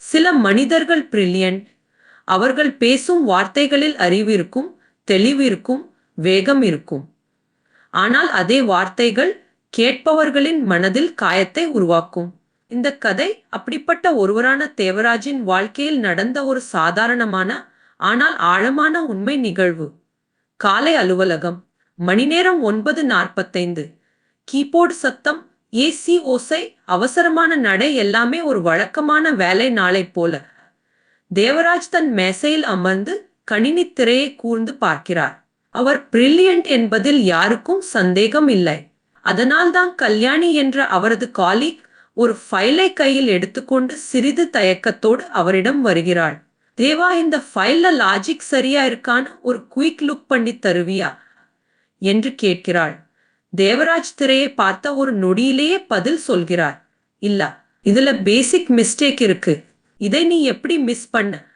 சில மனிதர்கள் பிரில்லியன்ட் அவர்கள் பேசும் வார்த்தைகளில் அறிவிருக்கும் தெளிவிருக்கும் வேகம் இருக்கும் ஆனால் அதே வார்த்தைகள் கேட்பவர்களின் மனதில் காயத்தை உருவாக்கும். இந்த கதை அப்படிப்பட்ட ஒருவரான தேவராஜின் வாழ்க்கையில் நடந்த ஒரு சாதாரணமான ஆனால் ஆழமான உண்மை நிகழ்வு. காலை அலுவலகம் மணிநேரம் ஒன்பது நாற்பத்தைந்து. கீபோர்டு சத்தம் ஏசி ஓசை அவசரமான நடை எல்லாமே ஒரு வழக்கமான வேலை நாளை போல. தேவராஜ் தன் மேசையில் அமர்ந்து கணினி திரையை கூர்ந்து பார்க்கிறார். அவர் பிரில்லியன்ட் என்பதில் யாருக்கும் சந்தேகம் இல்லை. அதனால்தான் கல்யாணி என்ற அவரது காலிக் ஒரு ஃபைலை கையில் எடுத்துக்கொண்டு சிறிது தயக்கத்தோடு அவரிடம் வருகிறாள். தேவா இந்த ஃபைல்ல லாஜிக் சரியா இருக்கான்னு ஒரு குயிக் லுக் பண்ணி தருவியா? என்று கேட்கிறாள். தேவராஜ் திரையை பார்த்த ஒரு நொடியிலேயே பதில் சொல்கிறார். இல்ல இதுல பேசிக் மிஸ்டேக் இருக்கு. இதை நீ எப்படி மிஸ் பண்ண?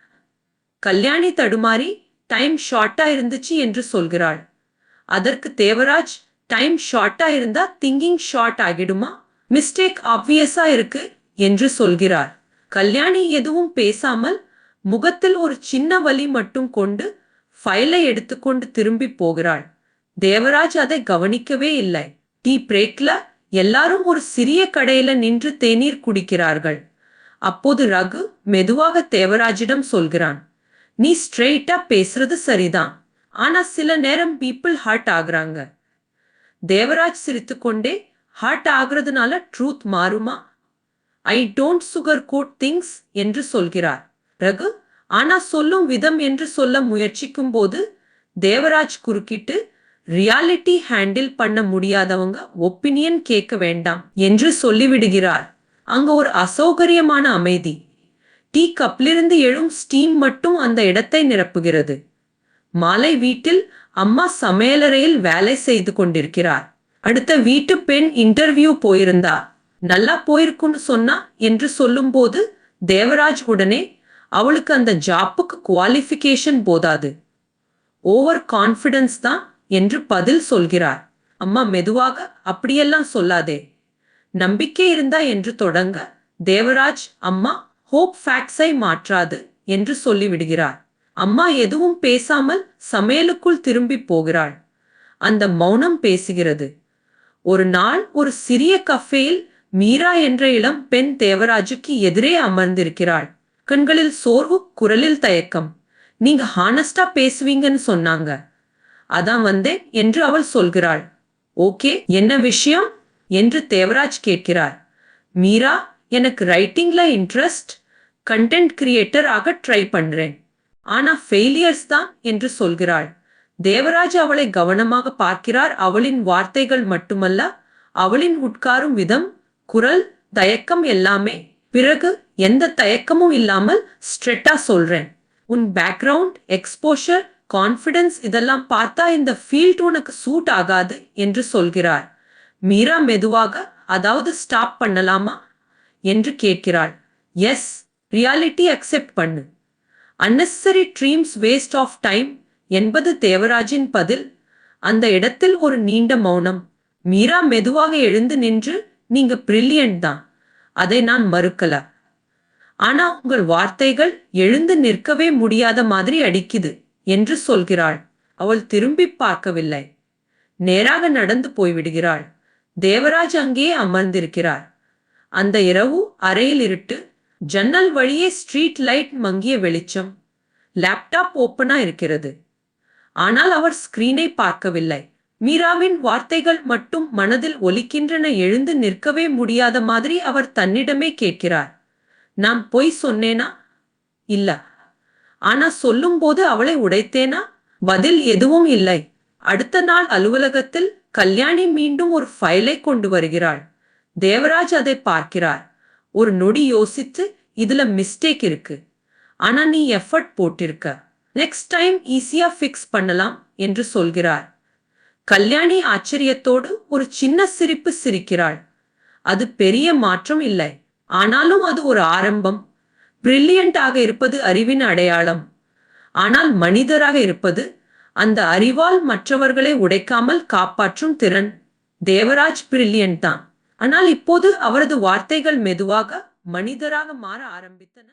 கல்யாணி தடுமாறி டைம் ஷார்ட்டா இருந்துச்சு என்று சொல்கிறாள். அதற்கு தேவராஜ் டைம் ஷார்ட்டா இருந்தா திங்கிங் ஷார்ட் ஆகிடுமா? மிஸ்டேக் ஆப்வியஸா இருக்கு என்று சொல்கிறார். கல்யாணி எதுவும் பேசாமல் முகத்தில் ஒரு சின்ன வலி மட்டும் கொண்டு ஃபைலை எடுத்துக்கொண்டு திரும்பி போகிறாள். தேவராஜ் அதை கவனிக்கவே இல்லை. டீ பிரேக்ல எல்லாரும் ஒரு சிறிய கடையில நின்று தேநீர் குடிக்கிறார்கள். அப்போது ரகு மெதுவாக தேவராஜிடம் சொல்கிறான் நீ ஸ்ட்ரெயிட்டா பேசுறது சரிதான். ஆனா சில நேரம் பீப்புள் ஹார்ட் ஆகுறாங்க. தேவராஜ் சிரித்துக்கொண்டே ஹார்ட் ஆகுறதுனால ட்ரூத் மாறுமா? I don't sugar coat things என்று சொல்கிறார். ரகு ஆனா சொல்லும் விதம் என்று சொல்ல முயற்சிக்கும் போது தேவராஜ் குறுக்கிட்டு ரியாலிட்டி ஹேண்டில் பண்ண முடியாதவங்க ஒப்பீனியன் கேட்க வேண்டாம் என்று சொல்லிவிடுகிறார். அங்க ஒரு அசௌகரியமான அமைதி. டீ கப்பிலிருந்து எழும் ஸ்டீம் மட்டும் அந்த இடத்தை நிரப்புகிறது. மாலை வீட்டில் அம்மா சமையலறையில் வேலை செய்து கொண்டிருக்கிறார். அடுத்த வீட்டு பெண் இன்டர்வியூ போயிருந்தா. நல்லா போயிருக்குன்னு சொன்னா என்று சொல்லும்போது தேவராஜ் உடனே அவளுக்கு அந்த ஜாப்புக்கு குவாலிஃபிகேஷன் போதாது. ஓவர் கான்ஃபிடன்ஸ் தான் என்று பதில் சொல்கிறார். அம்மா மெதுவாக அப்படியெல்லாம் சொல்லாதே. நம்பிக்கை இருந்தா என்று தொடங்க. தேவராஜ் அம்மா ஹோப் ஃபேக்ட்ஸை மாற்றாது என்று சொல்லிவிடுகிறார். அம்மா எதுவும் பேசாமல் சமையலுக்குள் திரும்பி போகிறாள். அந்த மௌனம் பேசுகிறது. ஒரு நாள் ஒரு சிறிய கஃபேயில் மீரா என்ற இளம் பெண் தேவராஜுக்கு எதிரே அமர்ந்திருக்கிறாள். கண்களில் சோர்வு குரலில் தயக்கம். நீங்க ஹானஸ்டா பேசுவீங்கன்னு சொன்னாங்க. அதான் வந்தேன் என்று அவள் சொல்கிறாள். ஓகே என்ன விஷயம்? என்று தேவராஜ் கேட்கிறார். மீரா எனக்கு ரைட்டிங்ல இன்ட்ரெஸ்ட் கண்டென்ட் கிரியேட்டர் ஆக ட்ரை பண்றேன். ஆனா ஃபெயிலியர்ஸ் தான் என்று சொல்கிறாள். தேவராஜ் அவளை கவனமாக பார்க்கிறார். அவளின் வார்த்தைகள் மட்டுமல்ல அவளின் உட்காரும் விதம் குரல் தயக்கம் எல்லாமே. பிறகு எந்த தயக்கமும் இல்லாமல் ஸ்ட்ரெட்டா சொல்றேன். உன் பேக்ரவுண்ட் எக்ஸ்போஷர் கான்ஃபிடன்ஸ் இதெல்லாம் பார்த்தா இந்த ஃபீல்ட் உனக்கு சூட் ஆகாது என்று சொல்கிறார் மீரா மெதுவாக அதாவது ஸ்டாப் பண்ணலாமா? என்று கேட்கிறாள். எஸ் ரியாலிட்டி அக்செப்ட் பண்ணு. Unnecessary dreams waste of time என்பது தேவராஜின் பதில். அந்த இடத்தில் ஒரு நீண்ட மௌனம். மீரா மெதுவாக எழுந்து நின்று நீங்க பிரில்லியன்ட் தான். அதை நான் மறுக்கல. ஆனா உங்கள் வார்த்தைகள் எழுந்து நிற்கவே முடியாத மாதிரி அடிக்குது. என்று சொல்கிறாள். அவள் திரும்பி பார்க்கவில்லை. நேராக நடந்து போய்விடுகிறாள். தேவராஜ் அங்கேயே அமர்ந்திருக்கிறார். அந்த இரவு அறையில் இருட்டு ஜன்னல் வழியே ஸ்ட்ரீட் லைட் மங்கிய வெளிச்சம். லேப்டாப் ஓப்பனா இருக்கிறது. ஆனால் அவர் ஸ்கிரீனை பார்க்கவில்லை. மீராவின் வார்த்தைகள் மட்டும் மனதில் ஒலிக்கின்றன எழுந்து நிற்கவே முடியாத மாதிரி அவர் தன்னிடமே கேட்கிறார். நான் பொய் சொன்னேனா? இல்ல. ஆனா சொல்லும்போது அவளை உடைத்தேனா? பதில் எதுவும் இல்லை. அடுத்த நாள் அலுவலகத்தில் கல்யாணி மீண்டும் ஒரு ஃபைலை கொண்டு வருகிறாள். தேவராஜ் அதை பார்க்கிறார். ஒரு நொடி யோசித்து இதுல மிஸ்டேக் இருக்கு. ஆனா நீ எஃபர்ட் போட்டிருக்க. நெக்ஸ்ட் டைம் ஈஸியா ஃபிக்ஸ் பண்ணலாம் என்று சொல்கிறார். கல்யாணி ஆச்சரியத்தோடு ஒரு சின்ன சிரிப்பு சிரிக்கிறாள். அது பெரிய மாற்றம் இல்லை. ஆனாலும் அது ஒரு ஆரம்பம். பிரில்லியண்டாக இருப்பது அறிவின் அடையாளம். ஆனால் மனிதராக இருப்பது அந்த அறிவால் மற்றவர்களை உடைக்காமல் காப்பாற்றும் திறன். தேவராஜ் பிரில்லியன்ட் தான். ஆனால் இப்போது அவரது வார்த்தைகள் மெதுவாக மனிதராக மாற ஆரம்பித்தன.